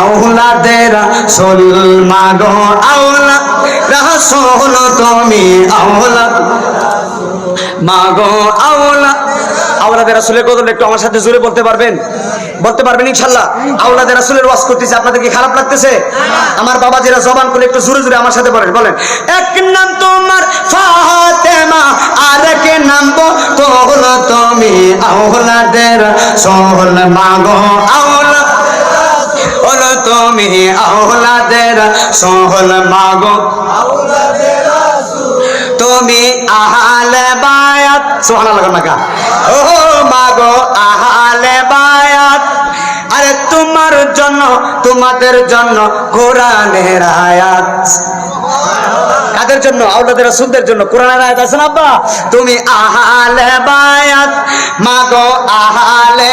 আউলাদের রাসূল, মাগো আউলা রাসূল তুমি আউলা মাগো আউলা আওলাদের রাসূলের কদল একটু আমার সাথে জোরে বলতে পারবেন? বলতে পারবেন ইনশাআল্লাহ আওলাদের রাসূলের ওয়াজ করতেছে, আপনাদের কি খারাপ লাগতেছে? আমার বাবা যারা জবান করে একটু জোরে জোরে আমার সাথে বলেন বলেন। এক নাম তোমার ফাতেমা আর এক নাম তোল তুমি আওলাদের সোহল মাগো আওলা। ওলো তুমি আওলাদের মাগো। তুমি বায়াত। মাকা ও মাগো বায়াত। আরে তোমার জন্য, তোমাদের জন্য কোরআনের আয়াত। কাদের জন্য? আউলাদের রাসূলদের জন্য। কোরআনের আয়াত আছে না আব্বা? তুমি আহালে বায়াত। মাগো, আহালে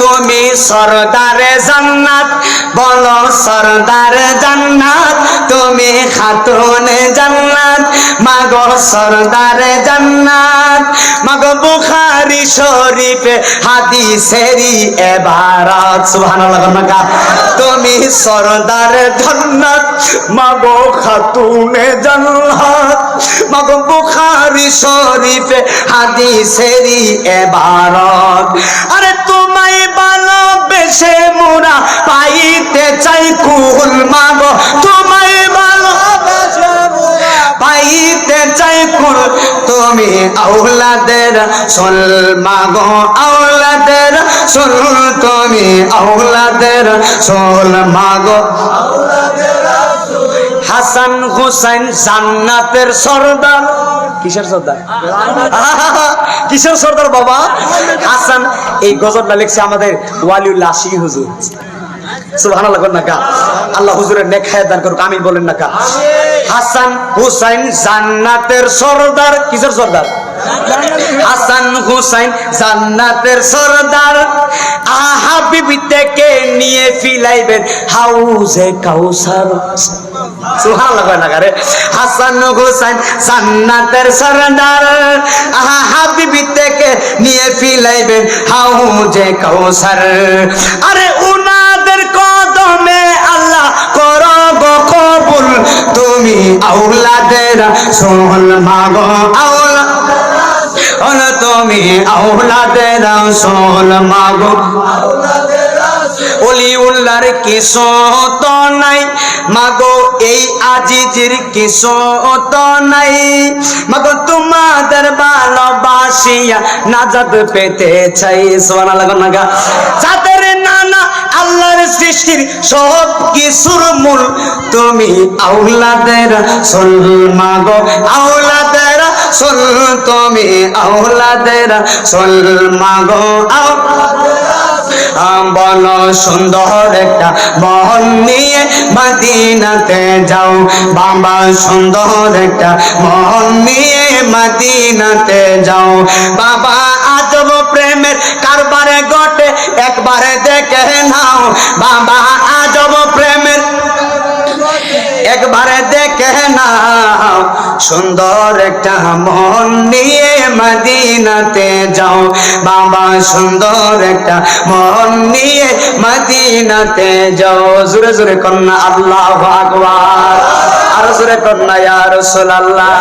তুমি সরদারে জান্নাত, বলো সরদার জান্নাত, তুমি খাতুনে জান্নাত, মাগো সরদারে জান্নাত। মাগো বুখারি শরীফে হাদিসেরি এবারাত, সুবহানাল্লাহ মাকা তুমি সরদারে জান্নাত, মাগো খাতুনে জান্নাত। মাগো বুখারি শরীফে হাদিসেরি এবারাত কুল মাগো, তোমায় ভালোবেসে পাইতে চাই কুল, তুমি আউলাদের সোল মাগো আউলাদের সোল, তুমি আউলাদের সোল মাগো। হাসান হুসাইন জান্নাতের সর্দার। কিসের সর্দার? কিসের সর্দার বাবা? হাসান, এই গজলটা লিখছে আমাদের ওয়ালিউল্লাহ আশিকি হুজুর। সুবহানাল্লাহ করেন না কা আল্লাহ হুজুরের নেক হায়াত দান করুক আমিন বলেন না কা হাসান হুসাইন জান্নাতের সর্দার। কিসের সর্দার? হাসান হুসাইন জান্নাতের সর্দার। আহা বিবি থেকে নিয়ে ফিলাইবেন হাউজে কাউসার। সুবহানাল্লাহ না কারে হাসান হুসাইন জান্নাতের সরদার। আহা হাবিবি থেকে নিয়ে ফিলাইবেন হাউজে কাউসার। আরে আউলাদের সোহল মাগো আউলা ওল তুমি আউলাদের সোহল মাগো। অলি উল্লার কিছু তো নাই, মাগো, এই আজিজির কিছু তো নাই। মাগো, তোমাদের ভালোবাসিয়া নাজাদ পেতে চাই সোনা লাগো নাগা যাদের নানা আল্লাহর সৃষ্টির সব কিছুর মূল। তুমি আউলাদের মাগো আউলাদের সোল তুমি আউলাদের সোল মাগো আউ বল সুন্দর একটা মহল নিয়ে মদিনাতে যাও। বাবা, সুন্দর একটা মহল নিয়ে মদিনাতে যাও। বাবা সুন্দর একটা মন নিয়ে মদিনাতে যাও। বাবা, সুন্দর একটা মন নিয়ে মদিনাতে যাও। জোরে জোরে কন্যা, আল্লাহ ভাগবান আর জোরে কন্যা, ইয়া রাসূলুল্লাহ।